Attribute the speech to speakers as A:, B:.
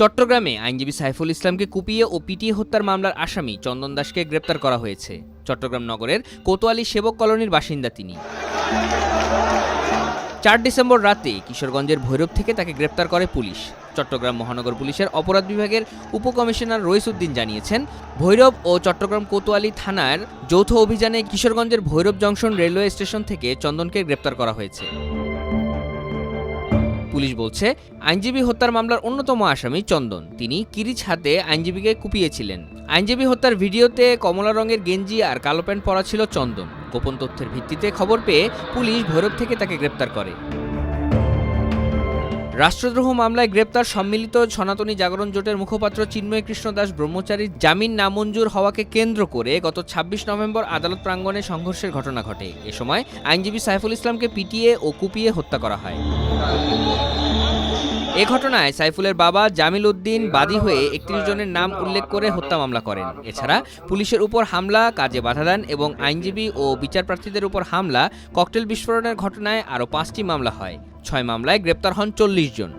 A: চট্টগ্রামে আইনজীবী সাইফুল ইসলামকে কুপিয়ে ও পিটিয়ে হত্যার মামলার আসামি চন্দন দাসকে গ্রেপ্তার করা হয়েছে। চট্টগ্রাম নগরের কোতোয়ালি সেবক কলোনির বাসিন্দা তিনি। চার ডিসেম্বর রাতে কিশোরগঞ্জের ভৈরব থেকে তাকে গ্রেপ্তার করে পুলিশ। চট্টগ্রাম মহানগর পুলিশের অপরাধ বিভাগের উপকমিশনার রইসুদ্দিন জানিয়েছেন, ভৈরব ও চট্টগ্রাম কোতোয়ালি থানার যৌথ অভিযানে কিশোরগঞ্জের ভৈরব জংশন রেলওয়ে স্টেশন থেকে চন্দনকে গ্রেপ্তার করা হয়েছে। পুলিশ বলছে, আইনজীবী হত্যার মামলার অন্যতম আসামি চন্দন। তিনি কিরিচ হাতে আইনজীবীকে কুপিয়েছিলেন। আইনজীবী হত্যার ভিডিওতে কমলা রঙের গেঞ্জি আর কালো প্যান্ট পরা ছিল চন্দন। গোপন তথ্যের ভিত্তিতে খবর পেয়ে পুলিশ ভৈরব থেকে তাকে গ্রেপ্তার করে। রাষ্ট্রদ্রোহ মামলায় গ্রেপ্তার সম্মিলিত সনাতনী জাগরণ জোটের মুখপাত্র চিন্ময় কৃষ্ণ দাস ব্রহ্মচারীর জামিন নামঞ্জুর হওয়াকে কেন্দ্র করে গত ছাব্বিশ নভেম্বর আদালত প্রাঙ্গণে সংঘর্ষের ঘটনা ঘটে। এ সময় আইনজীবী সাইফুল ইসলামকে পিটিয়ে ও কুপিয়ে হত্যা করা হয়। এ ঘটনায় সাইফুলের বাবা জামিল উদ্দিন বাদী হয়ে একত্রিশ জনের নাম উল্লেখ করে হত্যা মামলা করেন। এছাড়া পুলিশের উপর হামলা, কাজে বাধা দেন এবং আইনজীবী ও বিচারপ্রার্থীদের উপর হামলা, ককটেল বিস্ফোরণের ঘটনায় আরও পাঁচটি মামলা হয়। ছয় মামলায় গ্রেপ্তার হন চল্লিশ জন।